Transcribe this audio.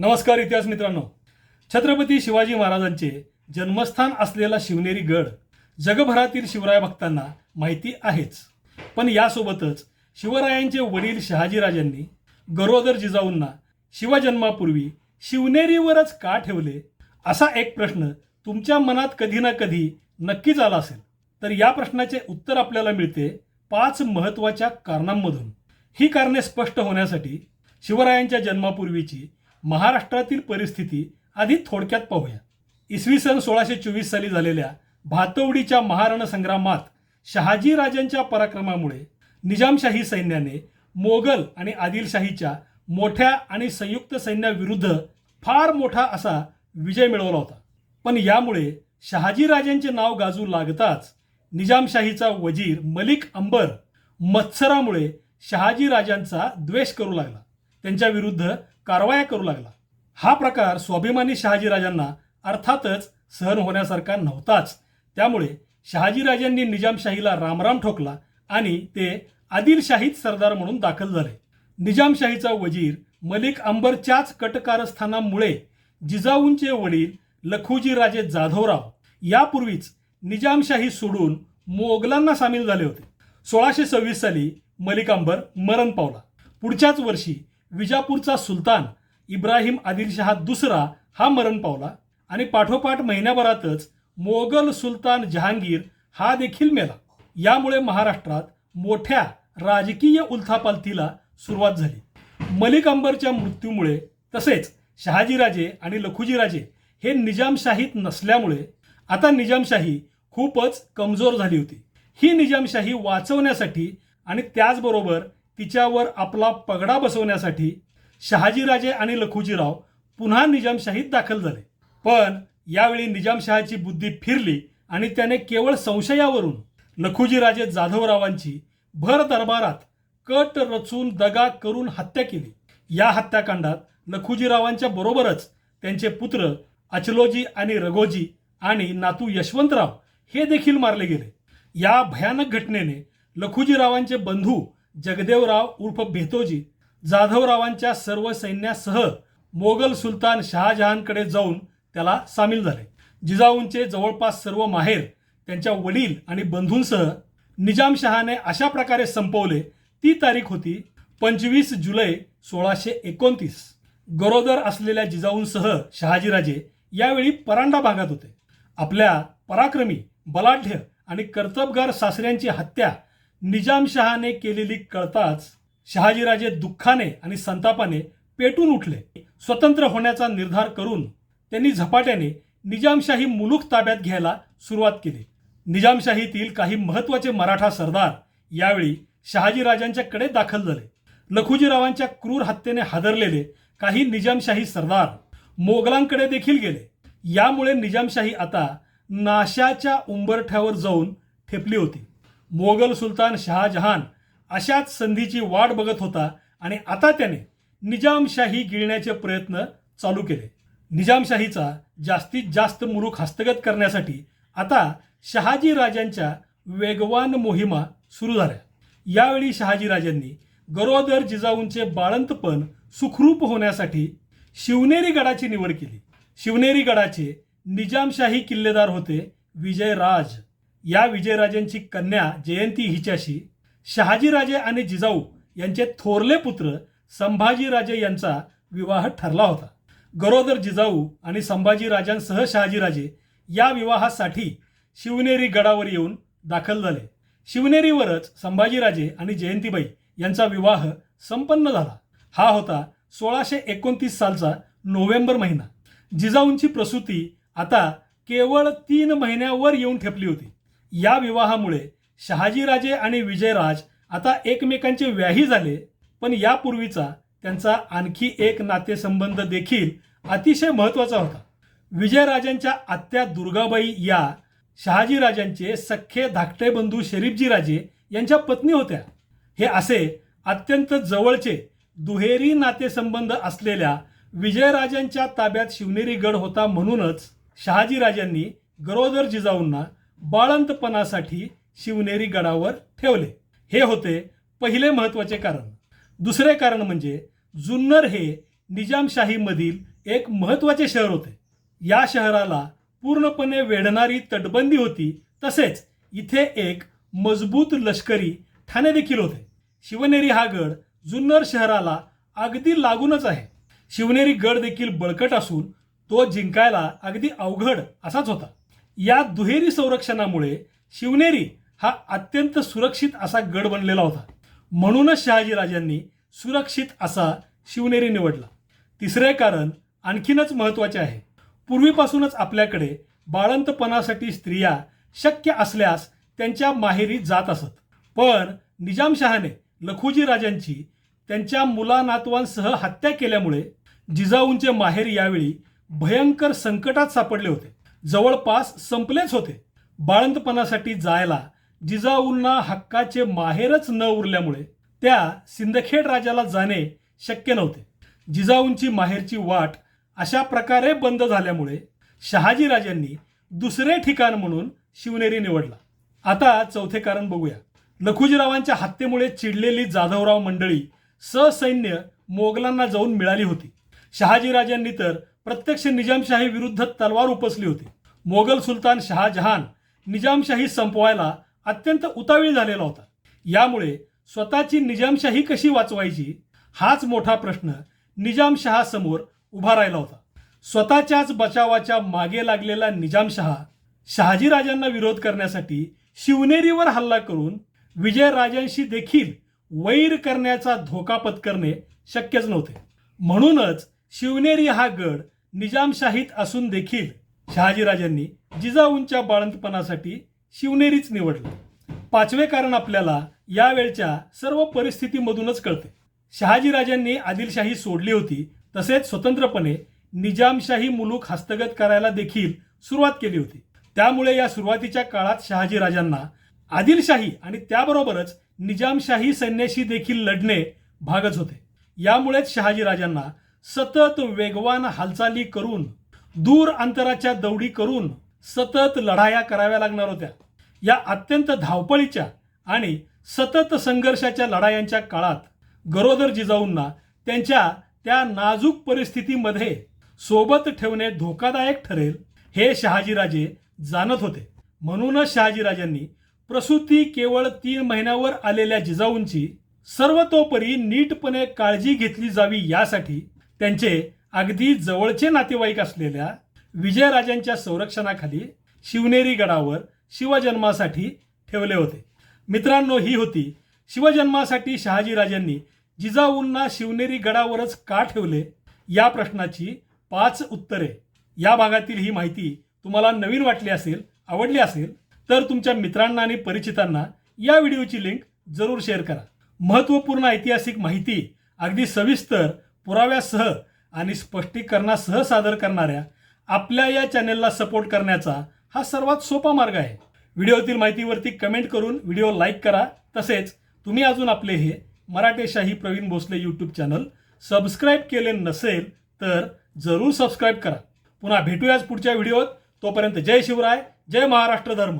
नमस्कार इतिहास मित्रांनो. छत्रपती शिवाजी महाराजांचे जन्मस्थान असलेला शिवनेरी गड जगभरातील शिवराय भक्तांना माहिती आहेच. पण यासोबतच शिवरायांचे वडील शहाजीराजांनी गरोदर जिजाऊंना शिवजन्मापूर्वी शिवनेरीवरच का ठेवले? असा एक प्रश्न तुमच्या मनात कधी ना कधी नक्कीच आला असेल. तर या प्रश्नाचे उत्तर आपल्याला मिळते पाच महत्त्वाच्या कारणांमधून. ही कारणे स्पष्ट होण्यासाठी शिवरायांच्या जन्मापूर्वीची महाराष्ट्रातील परिस्थिती आधी थोडक्यात पाहूया. इसवी सन सोळाशे चोवीस साली झालेल्या भातवडीच्या महारण संग्रामात शहाजी राजांच्या पराक्रमामुळे निजामशाही सैन्याने मोगल आणि आदिलशाहीच्या मोठ्या आणि संयुक्त सैन्याविरुद्ध फार मोठा असा विजय मिळवला होता. पण यामुळे शहाजी राजांचे नाव गाजू लागताच निजामशाहीचा वजीर मलिक अंबर मत्सरामुळे शहाजी राजांचा द्वेष करू लागला. त्यांच्या विरुद्ध कारवाया करू लागला. हा प्रकार स्वाभिमानी शहाजीराजांना अर्थातच सहन होण्यासारखा नव्हताच. त्यामुळे शहाजीराजांनी निजामशाहीला रामराम ठोकला आणि ते आदिलशाहीत सरदार म्हणून दाखल झाले. निजामशाहीचा वजीर मलिक अंबरच्याच कटकारस्थानामुळे जिजाऊंचे वडील लखुजीराजे जाधवराव यापूर्वीच निजामशाही सोडून मोगलांना सामील झाले होते. सोळाशे सव्वीस साली मलिक अंबर मरण पावला. पुढच्याच वर्षी विजापूरचा सुलतान इब्राहिम आदिलशहा दुसरा हा मरण पावला आणि पाठोपाठ महिन्याभरातच मोगल सुलतान जहांगीर हा देखील मेला. यामुळे महाराष्ट्रात मोठ्या राजकीय उलथापालथीला सुरुवात झाली. मलिक अंबरच्या मृत्यूमुळे तसेच शहाजीराजे आणि लखुजीराजे हे निजामशाहीत नसल्यामुळे आता निजामशाही खूपच कमजोर झाली होती. ही निजामशाही वाचवण्यासाठी आणि त्याचबरोबर तिच्यावर आपला पगडा बसवण्यासाठी शहाजीराजे आणि लखुजीराव पुन्हा निजामशाहीत दाखल झाले. पण यावेळी निजामशहाची बुद्धी फिरली आणि त्याने केवळ संशयावरून लखुजीराजे जाधवरावांची भर दरबारात कट रचून दगा करून हत्या केली. या हत्याकांडात लखुजीरावांच्या बरोबरच त्यांचे पुत्र अचलोजी आणि रघोजी आणि नातू यशवंतराव हे देखील मारले गेले. या भयानक घटनेने लखुजीरावांचे बंधू जगदेवराव उर्फ भेतोजी जाधवरावांच्या सर्व सैन्यासह मोगल सुलतान शहाजहानकडे जाऊन त्याला सामील झाले. जिजाऊंचे जवळपास सर्व माहेर त्यांच्या वडील आणि बंधूंसह निजामशहाने अशा प्रकारे संपवले. ती तारीख होती पंचवीस जुलै सोळाशे एकोणतीस. गरोदर असलेल्या जिजाऊंसह शहाजीराजे यावेळी परांडा भागात होते. आपल्या पराक्रमी बलाढ्य आणि कर्तबगार सासऱ्यांची हत्या निजामशहाने केलेली कळताच शहाजीराजे दुःखाने आणि संतापाने पेटून उठले. स्वतंत्र होण्याचा निर्धार करून त्यांनी झपाट्याने निजामशाही मुलूक ताब्यात घ्यायला सुरुवात केली. निजामशाहीतील काही महत्त्वाचे मराठा सरदार यावेळी शहाजीराजांच्याकडे दाखल झाले. लखुजीरावांच्या क्रूर हत्येने हादरलेले काही निजामशाही सरदार मोगलांकडे देखील गेले. यामुळे निजामशाही आता नाशाच्या उंबरठ्यावर जाऊन ठेपली होती. मोगल सुलतान शहाजहान अशाच संधीची वाट बघत होता आणि आता त्याने निजामशाही गिळण्याचे प्रयत्न चालू केले. निजामशाहीचा जास्तीत जास्त मुरुख हस्तगत करण्यासाठी आता शहाजी राजांच्या वेगवान मोहिमा सुरू झाल्या. यावेळी शहाजी राजांनी गरोदर जिजाऊंचे बाळंतपण सुखरूप होण्यासाठी शिवनेरी गडाची निवड केली. शिवनेरी गडाचे निजामशाही किल्लेदार होते विजयराज. या विजयराजांची कन्या जयंती हिच्याशी शहाजीराजे आणि जिजाऊ यांचे थोरले पुत्र संभाजीराजे यांचा विवाह ठरला होता. गरोदर जिजाऊ आणि संभाजीराजांसह शहाजीराजे या विवाहासाठी शिवनेरी गडावर येऊन दाखल झाले. शिवनेरीवरच संभाजीराजे आणि जयंतीबाई यांचा विवाह संपन्न झाला. हा होता सोळाशे एकोणतीस सालचा नोव्हेंबर महिना. जिजाऊंची प्रसूती आता केवळ तीन महिन्यावर येऊन ठेपली होती. या विवाहामुळे शहाजीराजे आणि विजयराज आता एकमेकांचे व्याही झाले पण यापूर्वीचा त्यांचा आणखी एक नातेसंबंध देखील अतिशय महत्त्वाचा होता. विजयराजांच्या आत्या दुर्गाबाई या शहाजीराजांचे सख्खे धाकटे बंधू शरीफजी राजे यांच्या पत्नी होत्या. हे असे अत्यंत जवळचे दुहेरी नातेसंबंध असलेल्या विजयराजांच्या ताब्यात शिवनेरी गड होता म्हणूनच शहाजीराजांनी गरोदर जिजाऊंना बाळंतपणासाठी शिवनेरी गडावर ठेवले. हे होते पहिले महत्त्वाचे कारण. दुसरे कारण म्हणजे जुन्नर हे निजामशाहीमधील एक महत्त्वाचे शहर होते. या शहराला पूर्णपणे वेढणारी तटबंदी होती. तसेच इथे एक मजबूत लष्करी ठाणे देखील होते. शिवनेरी हा गड जुन्नर शहराला अगदी लागूनच आहे. शिवनेरी गड देखील बळकट असून तो जिंकायला अगदी अवघड असाच होता. या दुहेरी संरक्षणामुळे शिवनेरी हा अत्यंत सुरक्षित असा गड बनलेला होता. म्हणूनच शहाजीराजांनी सुरक्षित असा शिवनेरी निवडला. तिसरे कारण आणखीनच महत्त्वाचे आहे. पूर्वीपासूनच आपल्याकडे बाळंतपणासाठी स्त्रिया शक्य असल्यास त्यांच्या माहेरी जात असत. पण निजामशहाने लखुजी राजांची त्यांच्या मुलानातवांसह हत्या केल्यामुळे जिजाऊंचे माहेर यावेळी भयंकर संकटात सापडले होते. जवळपास संपलेच होते. बाळंतपणासाठी जायला जिजाऊंना हक्काचे माहेरच न उरल्यामुळे त्या सिंदखेड राजाला जाणे शक्य नव्हते. जिजाऊंची माहेरची वाट अशा प्रकारे बंद झाल्यामुळे शहाजीराजांनी दुसरे ठिकाण म्हणून शिवनेरी निवडला. आता चौथे कारण बघूया. लखुजीरावांच्या हत्येमुळे चिडलेली जाधवराव मंडळी ससैन्य मोगलांना जाऊन मिळाली होती. शहाजीराजांनी तर प्रत्यक्ष निजामशाही विरुद्ध तलवार उपसली होती. मोगल सुलतान शहाजहान निजामशाही संपवायला अत्यंत उतावीळ झालेला होता. यामुळे स्वतःची निजामशाही कशी वाचवायची हाच मोठा प्रश्न निजामशहासमोर उभा राहिला होता. स्वतःच्याच बचावाच्या मागे लागलेला निजामशहा शहाजीराजांना विरोध करण्यासाठी शिवनेरीवर हल्ला करून विजयराजांशी देखील वैर करण्याचा धोका पत्करणे शक्यच नव्हते. म्हणूनच शिवनेरी हा गड निजामशाहीत असून देखील शहाजीराजांनी जिजाऊंच्या बाळंतपणासाठी शिवनेरीच निवडलं. पाचवे कारण आपल्याला यावेळच्या सर्व परिस्थितीमधूनच कळते. शहाजीराजांनी आदिलशाही सोडली होती तसेच स्वतंत्रपणे निजामशाही मुलूक हस्तगत करायला देखील सुरुवात केली होती. त्यामुळे या सुरुवातीच्या काळात शहाजीराजांना आदिलशाही आणि त्याबरोबरच निजामशाही सैन्याशी देखील लढणे भागच होते. यामुळेच शहाजीराजांना सतत वेगवान हालचाली करून दूर अंतराच्या दौडी करून सतत लढाया कराव्या लागणार होत्या. या अत्यंत धावपळीच्या आणि सतत संघर्षाच्या लढायांच्या काळात गरोदर जिजाऊंना त्यांच्या त्या नाजूक परिस्थितीमध्ये सोबत ठेवणे धोकादायक ठरेल हे शहाजीराजे जाणत होते. म्हणूनच शहाजीराजांनी प्रसूती केवळ तीन महिन्यावर आलेल्या जिजाऊंची सर्वतोपरी नीटपणे काळजी घेतली जावी यासाठी त्यांचे अगदी जवळचे नातेवाईक असलेल्या विजयराजांच्या संरक्षणाखाली शिवनेरी गडावर शिवजन्मासाठी ठेवले होते. मित्रांनो ही होती शिवजन्मासाठी शहाजीराजांनी जिजाऊंना शिवनेरी गडावरच का ठेवले या प्रश्नाची पाच उत्तरे. या भागातील ही माहिती तुम्हाला नवीन वाटली असेल आवडली असेल तर तुमच्या मित्रांना आणि परिचितांना या व्हिडिओची लिंक जरूर शेअर करा. महत्त्वपूर्ण ऐतिहासिक माहिती अगदी सविस्तर पुराव्यासह आणि स्पष्टीकरणासह सादर करणाऱ्या आपल्या या चॅनेलला सपोर्ट करण्याचा हा सर्वात सोपा मार्ग आहे. व्हिडिओतील माहितीवरती कमेंट करून व्हिडिओ लाईक करा. तसेच तुम्ही अजून आपले हे Maratheshahi Pravin Bhosale YouTube channel subscribe केले नसेल तर जरूर सबस्क्राईब करा. पुन्हा भेटूयाच पुढच्या व्हिडिओत. तोपर्यंत जय शिवराय जय महाराष्ट्र धर्म.